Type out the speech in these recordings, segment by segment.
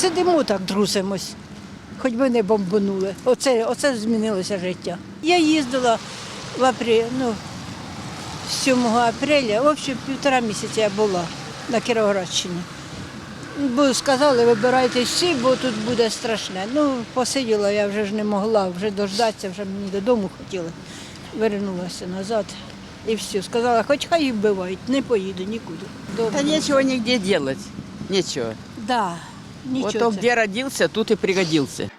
Сидимо так, трусимось, хоч би не бомбанули. Оце, оце змінилося життя. Я їздила в апрелі, ну, 7 апреля, в общем, півтора місяця я була на Кіровоградщині. Бо сказали, вибирайте всі, бо тут буде страшне. Ну, посиділа, я вже ж не могла, вже дождатися, вже мені додому хотіли. Вернулася назад і все. Сказала, хоч хай і вбивають, не поїду нікуди. Добре. Да нечего нигде делать. Нечего. Да, нічого. вот он це. где родился, тут и пригодился.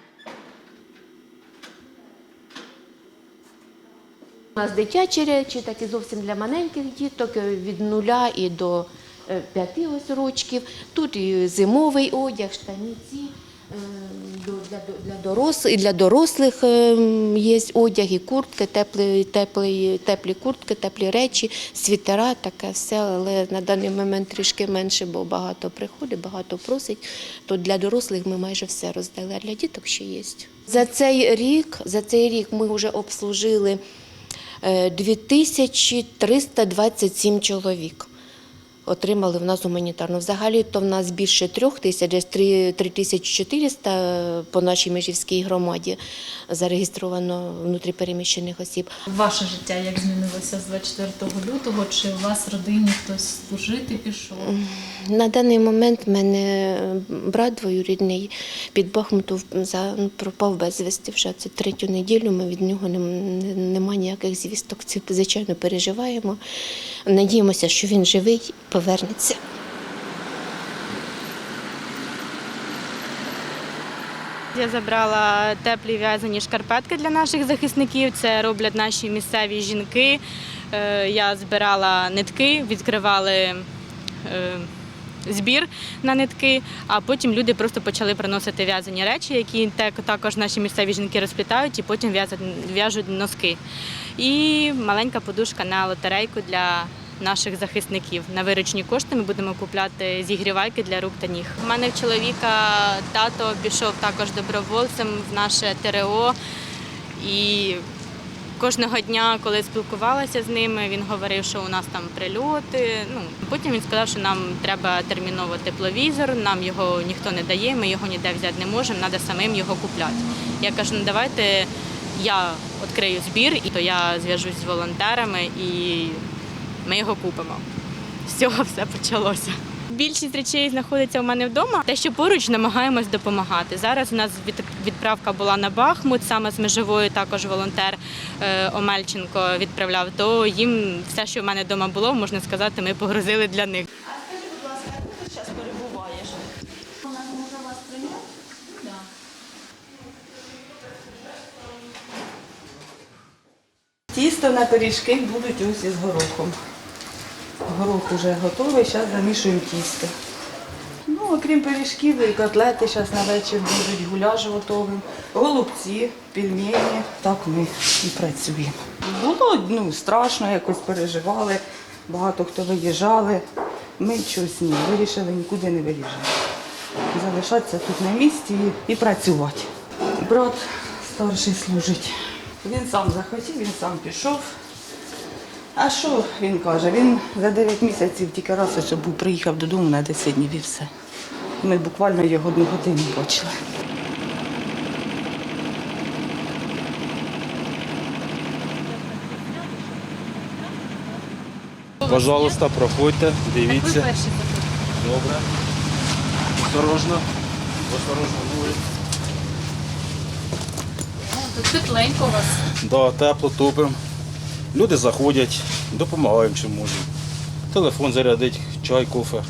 У нас дитячі речі, так і зовсім для маленьких діток, е, від нуля і до е, п'яти ось рочків. Тут і зимовий одяг, штаниці. Е, Для, дорослих, для дорослих е, є одяг, і куртки, теплі, теплі, теплі куртки, теплі речі, світера, таке все, але на даний момент трішки менше, бо багато приходить, багато просить. То для дорослих ми майже все роздали, а для діток ще є. За цей рік, за цей рік ми вже обслужили е, 2327 чоловік. Отримали в нас гуманітарну. Взагалі то в нас більше трьох тисяч, десь три- 3400 по нашій межівській громаді зареєстровано внутріпереміщених осіб. Ваше життя як змінилося з 24 лютого? Чи у вас в родині хтось служити пішов? На даний момент мене брат двоюрідний під Бахмутом ну, пропав безвісти. Вже це третю неділю. Ми від нього не, не, нема ніяких звісток. Це звичайно переживаємо. Надіємося, що він живий, повернеться. Я забрала теплі в'язані шкарпетки для наших захисників. Це роблять наші місцеві жінки. Е, Я збирала нитки, відкривали е, збір на нитки, а потім люди просто почали приносити в'язані речі, які також наші місцеві жінки розплітають і потім в'яжуть носки. І маленька подушка на лотерейку для наших захисників. На виручні кошти ми будемо купляти зігрівайки для рук та ніг. У мене в чоловіка тато пішов також добровольцем в наше ТРО. І кожного дня, коли спілкувалася з ними, він говорив, що у нас там прильоти. Ну потім він сказав, що нам треба терміново тепловізор, нам його ніхто не дає, ми його ніде взяти не можемо, треба самим його купляти. Я кажу, ну давайте я відкрию збір, і то я зв'яжусь з волонтерами і ми його купимо. З цього все почалося. Більшість речей знаходиться у мене вдома. Те, що поруч намагаємось допомагати. Зараз у нас відправка була на Бахмут, саме з межової також волонтер е, Омельченко відправляв. То їм все, що в мене вдома було, можна сказати, ми погрузили для них. А скажіть, будь ласка, ти за час перебуваєш? Може у вас прийняти? Тісто на пиріжки будуть ось із горохом. Горох вже готовий, зараз замішуємо тісто. Ну, окрім пиріжків і котлети, зараз на вечір будуть гуляш готовий, голубці, пельмені. Так ми і працюємо. Було ну, страшно, якось переживали, багато хто виїжджали. Ми щось ні, вирішили нікуди не виїжджати. Залишатися тут на місці і, і працювати. Брат старший служить. Він сам захотів, він сам пішов. А що він каже? Він за 9 місяців тільки раз ось був приїхав додому на 10 днів і все. Ми буквально його одну годину бачили. Пожалуйста, проходьте, дивіться. Добре. Осторожно. Осторожно вулиць. Тут тепленько у вас. Да, тепло топимо. Люди заходять, допомагаємо чим можемо. Телефон зарядить, чай, кофе.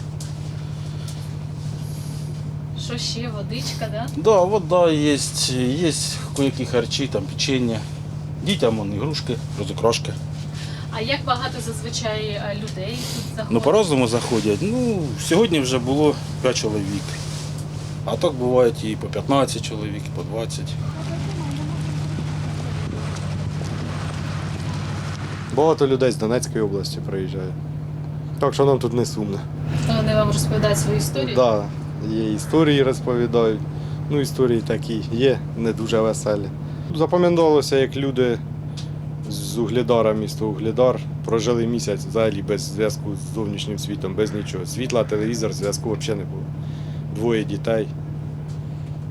Що ще? Водичка, да? Да, вода є, є кое-які харчі, там печення. Дітям вон, ігрушки, розукрашки. А як багато зазвичай е, людей тут заходить? Ну, по-разному заходять. Ну, сьогодні вже було 5 чоловік. А так бувають і по 15 чоловік, і по 20. Багато людей з Донецької області приїжджає. Так що нам тут не сумно. Вони вам розповідають свою історію? Так, да, є історії розповідають. Ну, історії такі є, не дуже веселі. Запам'яталося, як люди з Угледара, місто Угледар, прожили місяць взагалі без зв'язку з зовнішнім світом, без нічого. Світла, телевізор, зв'язку взагалі не було. Двоє дітей.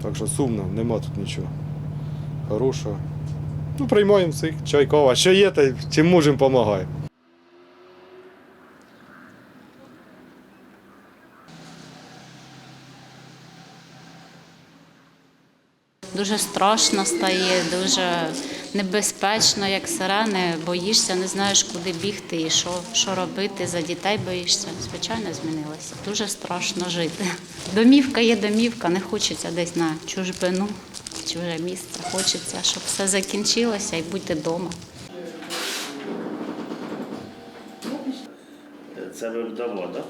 Так що сумно, нема тут нічого хорошого. Ну, приймаємо всіх, чай, кава. Що є, та чим можемо, допомагаємо. Дуже страшно стає, дуже небезпечно, як сирени. Боїшся, не знаєш, куди бігти і що, що робити. За дітей боїшся. Звичайно, змінилося. Дуже страшно жити. Домівка є домівка, не хочеться десь на чужбину, чуже місце. Хочеться, щоб все закінчилося і бути вдома. Це ви вдома, так?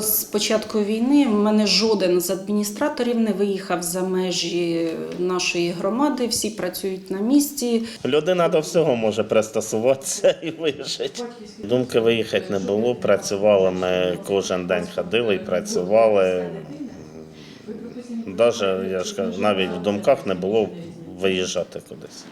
З початку війни в мене жоден з адміністраторів не виїхав за межі нашої громади. Всі працюють на місці. Людина до всього може пристосуватися і вижити. Думки виїхати не було. Працювали ми кожен день ходили і працювали. Навіть, я ж кажу, навіть в думках не було виїжджати кудись.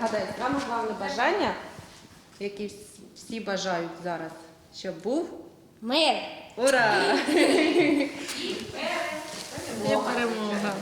Загадай саме головне бажання, яке всі бажають зараз, щоб був Мир! ура! І перемога.